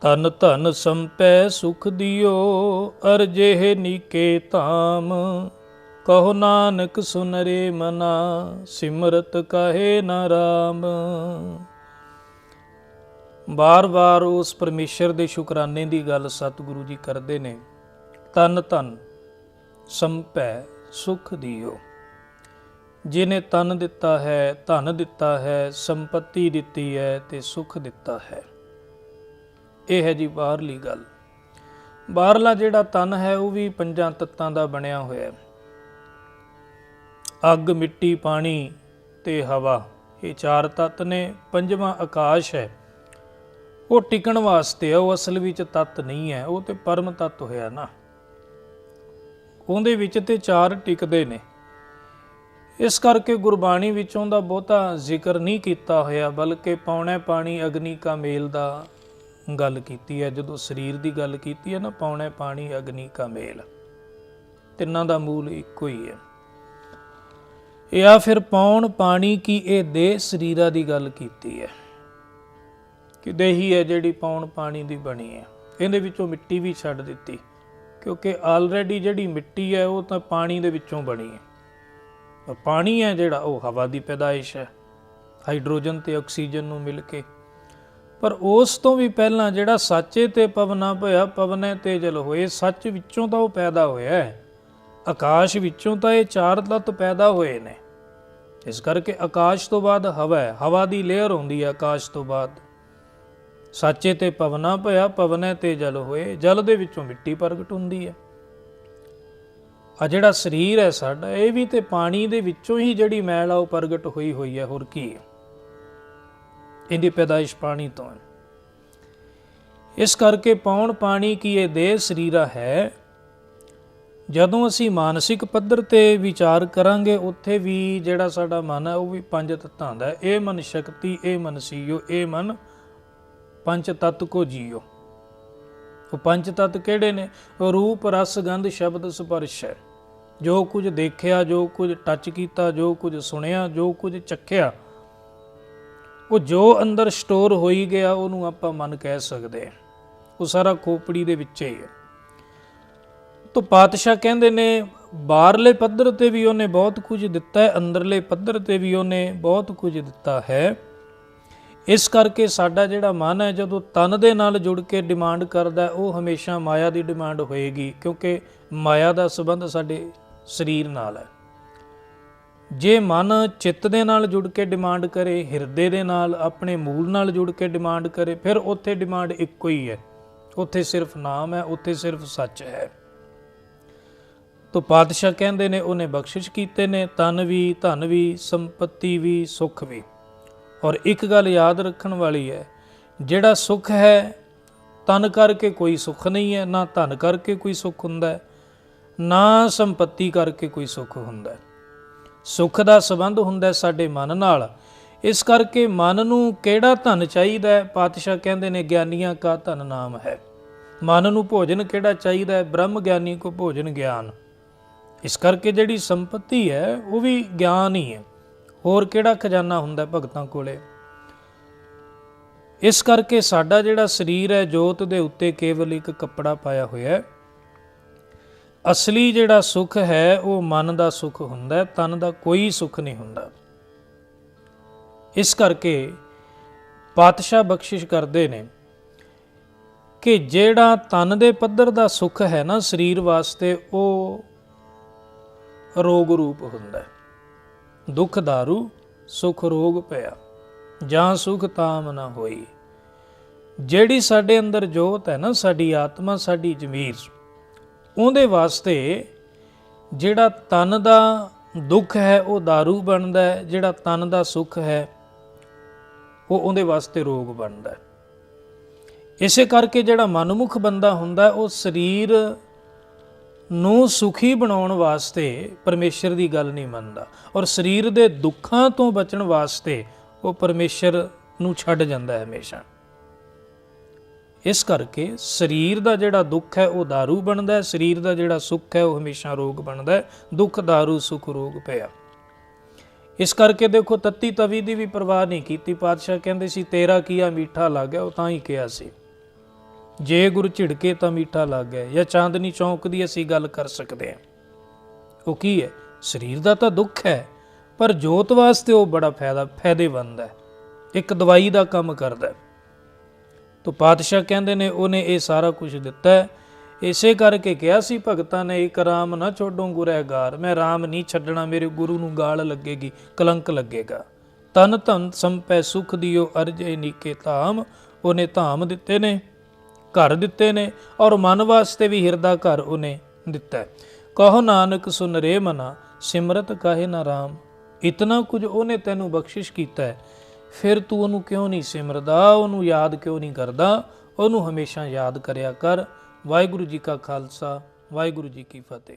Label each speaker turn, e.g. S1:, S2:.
S1: ਤਨ ਧਨ ਸੰਪੈ ਸੁਖ ਦਿਓ ਅਰਜੇ ਨੀਕੇ ਧਾਮ। ਕਹੋ ਨਾਨਕ ਸੁਨਰੇ ਮਨਾ, ਸਿਮਰਤ ਕਹੇ ਨਾ ਰਾਮ। ਬਾਰ-ਬਾਰ ਉਸ ਪਰਮੇਸ਼ਰ ਦੇ ਸ਼ੁਕਰਾਨੇ ਦੀ ਗੱਲ ਸਤਿਗੁਰੂ ਜੀ ਕਰਦੇ ਨੇ। ਤਨ ਧਨ ਸੰਪੈ ਸੁਖ ਦਿਓ। ਜਿਨੇ ਤਨ ਦਿੱਤਾ ਹੈ, ਧਨ ਦਿੱਤਾ ਹੈ, ਸੰਪਤੀ ਦਿੱਤੀ ਹੈ ਤੇ ਸੁਖ ਦਿੱਤਾ ਹੈ। ਇਹ ਹੈ ਜੀ ਬਾਹਰਲੀ ਗੱਲ। ਬਾਹਰਲਾ ਜਿਹੜਾ ਤਨ ਹੈ, ਉਹ ਵੀ ਪੰਜਾਂ ਤੱਤਾਂ ਦਾ ਬਣਿਆ ਹੋਇਆ ਹੈ। ਅੱਗ, ਮਿੱਟੀ, ਪਾਣੀ ਤੇ ਹਵਾ, ਇਹ ਚਾਰ ਤੱਤ ਨੇ, ਪੰਜਵਾਂ ਆਕਾਸ਼ ਹੈ। ਉਹ ਟਿਕਣ ਵਾਸਤੇ ਆ, ਉਹ ਅਸਲ ਵਿੱਚ ਤੱਤ ਨਹੀਂ ਹੈ, ਉਹ ਤੇ ਪਰਮ ਤੱਤ ਹੋਇਆ ਨਾ। ਉਹਦੇ ਵਿੱਚ ਤੇ ਚਾਰ ਟਿਕਦੇ ਨੇ। ਇਸ ਕਰਕੇ ਗੁਰਬਾਣੀ ਵਿੱਚੋਂ ਦਾ ਬਹੁਤਾ ਜ਼ਿਕਰ ਨਹੀਂ ਕੀਤਾ ਹੋਇਆ, ਬਲਕਿ ਪੌਣੇ ਪਾਣੀ ਅਗਨੀ ਕਾ ਮੇਲ ਦਾ ਗੱਲ ਕੀਤੀ ਹੈ, ਜਦੋਂ ਸਰੀਰ ਦੀ ਗੱਲ ਕੀਤੀ ਹੈ ਨਾ, ਪੌਣੇ ਪਾਣੀ, ਅਗਨੀ ਕਾ ਮੇਲ। ਤਿੰਨਾਂ ਦਾ ਮੂਲ ਇੱਕੋ ਹੀ ਹੈ। ਜਾਂ ਫਿਰ ਪੌਣ ਪਾਣੀ ਕੀ ਇਹ ਦੇਹ ਸਰੀਰਾਂ ਦੀ ਗੱਲ ਕੀਤੀ ਹੈ। ਕਿ ਦੇਹੀ ਹੈ ਜਿਹੜੀ ਪੌਣ ਪਾਣੀ ਦੀ ਬਣੀ ਹੈ। ਇਹਦੇ ਵਿੱਚੋਂ ਮਿੱਟੀ ਵੀ ਛੱਡ ਦਿੱਤੀ, ਕਿਉਂਕਿ ਆਲਰੇਡੀ ਜਿਹੜੀ ਮਿੱਟੀ ਹੈ, ਉਹ ਤਾਂ ਪਾਣੀ ਦੇ ਵਿੱਚੋਂ ਬਣੀ ਹੈ। ਔਰ ਪਾਣੀ ਹੈ ਜਿਹੜਾ, ਉਹ ਹਵਾ ਦੀ ਪੈਦਾਇਸ਼ ਹੈ। ਹਾਈਡਰੋਜਨ ਤੇ ਆਕਸੀਜਨ ਨੂੰ ਮਿਲ ਕੇ ਪਰ ਉਸ ਤੋਂ ਵੀ ਪਹਿਲਾਂ ਜਿਹੜਾ ਸੱਚੇ ਤੇ ਪਵਨਾ ਭਇਆ ਪਵਨੇ ਤੇ ਜਲ ਹੋਏ, ਸੱਚ ਵਿੱਚੋਂ ਤਾਂ ਉਹ ਪੈਦਾ ਹੋਇਆ ਹੈ। ਆਕਾਸ਼ ਵਿੱਚੋਂ ਤਾਂ ਇਹ ਚਾਰ ਤੱਤ ਪੈਦਾ ਹੋਏ ਨੇ। ਇਸ ਕਰਕੇ ਆਕਾਸ਼ ਤੋਂ ਬਾਅਦ ਹਵਾ ਹੈ। ਹਵਾ ਦੀ ਲੇਅਰ ਹੁੰਦੀ ਹੈ ਆਕਾਸ਼ ਤੋਂ ਬਾਅਦ। ਸੱਚੇ ਤੇ ਪਵਨਾ ਭਇਆ ਪਵਨੇ ਤੇ ਜਲ ਹੋਏ, ਜਲ ਦੇ ਵਿੱਚੋਂ ਮਿੱਟੀ ਪ੍ਰਗਟ ਹੁੰਦੀ ਹੈ। ਆ ਜਿਹੜਾ ਸਰੀਰ ਹੈ ਸਾਡਾ, ਇਹ ਵੀ ਤੇ ਪਾਣੀ ਦੇ ਵਿੱਚੋਂ ਹੀ ਜਿਹੜੀ ਮੈਲ ਆ ਉਹ ਪ੍ਰਗਟ ਹੋਈ ਹੋਈ ਹੈ, ਹੋਰ ਕੀ ਹੈ। ਇਹਦੀ ਪੈਦਾਇਸ਼ ਪਾਣੀ ਤੋਂ ਹੈ। ਇਸ ਕਰਕੇ ਪੌਣ ਪਾਣੀ ਕੀ ਇਹ ਦੇਹ ਸਰੀਰਾ ਹੈ? ਜਦੋਂ ਅਸੀਂ ਮਾਨਸਿਕ ਪੱਧਰ ਤੇ ਵਿਚਾਰ ਕਰਾਂਗੇ, ਉੱਥੇ ਵੀ ਜਿਹੜਾ ਸਾਡਾ ਮਨ ਹੈ, ਉਹ ਵੀ ਪੰਜ ਤੱਤਾਂ ਦਾ ਇਹ ਮਨ ਸ਼ਕਤੀ, ਇਹ ਮਨ ਸੀਓ, ਇਹ ਮਨ ਪੰਜ ਤੱਤ ਕੋ ਜੀਓ। ਉਹ ਪੰਜ ਤੱਤ ਕਿਹੜੇ ਨੇ? ਉਹ ਰੂਪ, ਰਸ, ਗੰਧ, ਸ਼ਬਦ, ਸਪਰਸ਼ ਹੈ। ਜੋ ਕੁਝ ਦੇਖਿਆ, ਜੋ ਕੁਝ ਟੱਚ ਕੀਤਾ, ਜੋ ਕੁਝ ਸੁਣਿਆ, ਜੋ ਕੁਝ ਚੱਖਿਆ ਉਹ ਜੋ ਅੰਦਰ ਸਟੋਰ ਹੋਈ ਗਿਆ, ਉਹਨੂੰ ਆਪਾਂ ਮਨ ਕਹਿ ਸਕਦੇ ਹਾਂ। ਉਹ ਸਾਰਾ ਖੋਪੜੀ ਦੇ ਵਿੱਚ ਹੀ ਹੈ। ਤੋ ਪਾਤਸ਼ਾਹ ਕਹਿੰਦੇ ਨੇ, ਬਾਹਰਲੇ ਪੱਧਰ ਤੇ ਵੀ ਉਹਨੇ ਬਹੁਤ ਕੁਝ ਦਿੱਤਾ ਹੈ, ਅੰਦਰਲੇ ਪੱਧਰ ਤੇ ਵੀ ਉਹਨੇ ਬਹੁਤ ਕੁਝ ਦਿੱਤਾ ਹੈ। ਇਸ ਕਰਕੇ ਸਾਡਾ ਜਿਹੜਾ ਮਨ ਹੈ, ਜਦੋਂ ਤਨ ਦੇ ਨਾਲ ਜੁੜ ਕੇ ਡਿਮਾਂਡ ਕਰਦਾ ਉਹ ਹਮੇਸ਼ਾ ਮਾਇਆ ਦੀ ਡਿਮਾਂਡ ਹੋਏਗੀ, ਕਿਉਂਕਿ ਮਾਇਆ ਦਾ ਸੰਬੰਧ ਸਾਡੇ ਸਰੀਰ ਨਾਲ ਹੈ। ਜੇ ਮਨ ਚਿੱਤ ਦੇ ਨਾਲ ਜੁੜ ਕੇ ਡਿਮਾਂਡ ਕਰੇ, ਹਿਰਦੇ ਦੇ ਨਾਲ, ਆਪਣੇ ਮੂਲ ਨਾਲ ਜੁੜ ਕੇ ਡਿਮਾਂਡ ਕਰੇ, ਫਿਰ ਉੱਥੇ ਡਿਮਾਂਡ ਇੱਕੋ ਹੀ ਹੈ। ਉੱਥੇ ਸਿਰਫ ਨਾਮ ਹੈ, ਉੱਥੇ ਸਿਰਫ ਸੱਚ ਹੈ। ਤੋ ਪਾਤਸ਼ਾਹ ਕਹਿੰਦੇ ਨੇ, ਉਹਨੇ ਬਖਸ਼ਿਸ਼ ਕੀਤੇ ਨੇ, ਤਨ ਵੀ, ਧਨ ਵੀ, ਸੰਪਤੀ ਵੀ, ਸੁਖ ਵੀ। ਔਰ ਇੱਕ ਗੱਲ ਯਾਦ ਰੱਖਣ ਵਾਲੀ ਹੈ, ਜਿਹੜਾ ਸੁਖ ਹੈ, ਤਨ ਕਰਕੇ ਕੋਈ ਸੁਖ ਨਹੀਂ ਹੈ, ਨਾ ਧਨ ਕਰਕੇ ਕੋਈ ਸੁਖ ਹੁੰਦਾ ਹੈ, ਨਾ ਸੰਪਤੀ ਕਰਕੇ ਕੋਈ ਸੁਖ ਹੁੰਦਾ ਹੈ। ਸੁੱਖ ਦਾ ਸੰਬੰਧ ਹੁੰਦਾ ਸਾਡੇ ਮਨ ਨਾਲ। ਇਸ ਕਰਕੇ ਮਨ ਨੂੰ ਕਿਹੜਾ ਧਨ ਚਾਹੀਦਾ ਹੈ? ਪਾਤਸ਼ਾਹ ਕਹਿੰਦੇ ਨੇ, ਗਿਆਨੀਆਂ ਕਾ ਧਨ ਨਾਮ ਹੈ। ਮਨ ਨੂੰ ਭੋਜਨ ਕਿਹੜਾ ਚਾਹੀਦਾ ਹੈ? ਬ੍ਰਹਮ ਗਿਆਨੀ ਕੋ ਭੋਜਨ ਗਿਆਨ। ਇਸ ਕਰਕੇ ਜਿਹੜੀ ਸੰਪਤੀ ਹੈ, ਉਹ ਵੀ ਗਿਆਨ ਹੀ ਹੈ। ਹੋਰ ਕਿਹੜਾ ਖਜ਼ਾਨਾ ਹੁੰਦਾ ਭਗਤਾਂ ਕੋਲੇ? ਇਸ ਕਰਕੇ ਸਾਡਾ ਜਿਹੜਾ ਸਰੀਰ ਹੈ, ਜੋਤ ਦੇ ਉੱਤੇ ਕੇਵਲ ਇੱਕ ਕੱਪੜਾ ਪਾਇਆ ਹੋਇਆ ਹੈ। ਅਸਲੀ ਜਿਹੜਾ ਸੁਖ ਹੈ, ਉਹ ਮਨ ਦਾ ਸੁਖ ਹੁੰਦਾ ਤਨ ਦਾ ਕੋਈ ਸੁਖ ਨਹੀਂ ਹੁੰਦਾ। ਇਸ ਕਰਕੇ ਪਾਤਸ਼ਾਹ ਬਖਸ਼ਿਸ਼ ਕਰਦੇ ਨੇ ਕਿ ਜਿਹੜਾ ਤਨ ਦੇ ਪੱਧਰ ਦਾ ਸੁਖ ਹੈ ਨਾ, ਸਰੀਰ ਵਾਸਤੇ ਉਹ ਰੋਗ ਰੂਪ ਹੁੰਦਾ ਦੁੱਖ ਦੁਖ दारू ਸੁਖ ਰੋਗ ਪਿਆ, ਜਾਂ ਸੁਖ ਤਾਮ ਨਾ ਹੋਈ। ਜਿਹੜੀ ਸਾਡੇ ਅੰਦਰ ਜੋਤ ਹੈ ਨਾ, ਸਾਡੀ ਆਤਮਾ, ਸਾਡੀ ਜ਼ਮੀਰ ਉਹਦੇ ਵਾਸਤੇ ਜਿਹੜਾ ਤਨ ਦਾ ਦੁੱਖ ਹੈ, ਉਹ दारू ਬਣਦਾ ਹੈ, ਜਿਹੜਾ ਤਨ ਦਾ ਸੁੱਖ ਹੈ, ਉਹ ਉਹਦੇ ਵਾਸਤੇ ਰੋਗ ਬਣਦਾ ਹੈ। ਇਸੇ ਕਰਕੇ ਜਿਹੜਾ ਮਨਮੁਖ ਬੰਦਾ ਹੁੰਦਾ ਉਹ ਸਰੀਰ ਨੂੰ ਸੁਖੀ ਬਣਾਉਣ ਵਾਸਤੇ ਪਰਮੇਸ਼ਰ ਦੀ ਗੱਲ ਨਹੀਂ ਮੰਨਦਾ ਔਰ ਸਰੀਰ ਦੇ ਦੁੱਖਾਂ ਤੋਂ ਬਚਣ ਵਾਸਤੇ ਉਹ ਪਰਮੇਸ਼ਰ ਨੂੰ ਛੱਡ ਜਾਂਦਾ ਹੈ ਹਮੇਸ਼ਾ। ਇਸ ਕਰਕੇ ਸਰੀਰ ਦਾ ਜਿਹੜਾ ਦੁੱਖ ਹੈ ਉਹ दारू ਬਣਦਾ ਹੈ ਸਰੀਰ ਦਾ ਜਿਹੜਾ ਸੁੱਖ ਹੈ ਉਹ ਹਮੇਸ਼ਾ ਰੋਗ ਬਣਦਾ ਹੈ ਦੁੱਖ दारू ਸੁਖ ਰੋਗ ਪਿਆ ਇਸ ਕਰਕੇ ਦੇਖੋ ਤੱਤੀ ਤਵੀ ਦੀ ਵੀ ਪਰਵਾਹ ਨਹੀਂ ਕੀਤੀ ਪਾਤਸ਼ਾਹ ਕਹਿੰਦੇ ਸੀ ਤੇਰਾ ਕੀਆ ਮਿੱਠਾ ਲੱਗ ਗਿਆ ਉਹ ਤਾਂ ਹੀ ਕਿਹਾ ਸੀ ਜੇ ਗੁਰ ਝਿੜਕੇ ਤਾਂ ਮੀਠਾ ਲੱਗ ਗਿਆ ਜਾਂ ਚਾਂਦਨੀ ਚੌਂਕ ਦੀ ਅਸੀਂ ਗੱਲ ਕਰ ਸਕਦੇ ਹਾਂ ਉਹ ਕੀ ਹੈ ਸਰੀਰ ਦਾ ਤਾਂ ਦੁੱਖ ਹੈ ਪਰ ਜੋਤ ਵਾਸਤੇ ਉਹ ਬੜਾ ਫਾਇਦਾ ਫਾਇਦੇਮੰਦ ਹੈ ਇੱਕ ਦਵਾਈ ਦਾ ਕੰਮ ਕਰਦਾ ਹੈ ਤੋ ਪਾਤਸ਼ਾਹ ਕਹਿੰਦੇ ਨੇ ਉਹਨੇ ਇਹ ਸਾਰਾ ਕੁਝ ਦਿੱਤਾ ਹੈ। ਇਸੇ ਕਰਕੇ ਕਿਹਾ ਸੀ ਭਗਤਾਂ ਨੇ, ਇੱਕ ਰਾਮ ਨਾ ਛੋਡੋ ਗੁਰਹਿਗਾਰ, ਮੈਂ ਰਾਮ ਨਹੀਂ ਛੱਡਣਾ, ਮੇਰੇ ਗੁਰੂ ਨੂੰ ਗਾਲ ਲੱਗੇਗੀ, ਕਲੰਕ ਲੱਗੇਗਾ। ਤਨ ਧਨ ਸੰਪੈ ਸੁਖ ਦਿਓ, ਅਰਜੇ ਨੀਕੇ ਧਾਮ। ਉਹਨੇ ਧਾਮ ਦਿੱਤੇ ਨੇ, ਘਰ ਦਿੱਤੇ ਨੇ, ਔਰ ਮਨ ਵਾਸਤੇ ਵੀ ਹਿਰਦਾ ਘਰ ਉਹਨੇ ਦਿੱਤਾ ਕਹੋ ਨਾਨਕ, ਸੁਨ ਰੇ ਮਨਾ, ਸਿਮਰਤ ਕਾਹੇ ਨਾ ਰਾਮ। ਇਤਨਾ ਕੁਝ ਉਹਨੇ ਤੈਨੂੰ ਬਖਸ਼ਿਸ਼ ਕੀਤਾ ਹੈ। ਫਿਰ ਤੂੰ ਉਹਨੂੰ ਕਿਉਂ ਨਹੀਂ ਸਿਮਰਦਾ? ਉਹਨੂੰ ਯਾਦ ਕਿਉਂ ਨਹੀਂ ਕਰਦਾ? ਉਹਨੂੰ ਹਮੇਸ਼ਾ ਯਾਦ ਕਰਿਆ ਕਰ। ਵਾਹਿਗੁਰੂ ਜੀ ਕਾ ਖਾਲਸਾ, ਵਾਹਿਗੁਰੂ ਜੀ ਕੀ ਫਤਿਹ।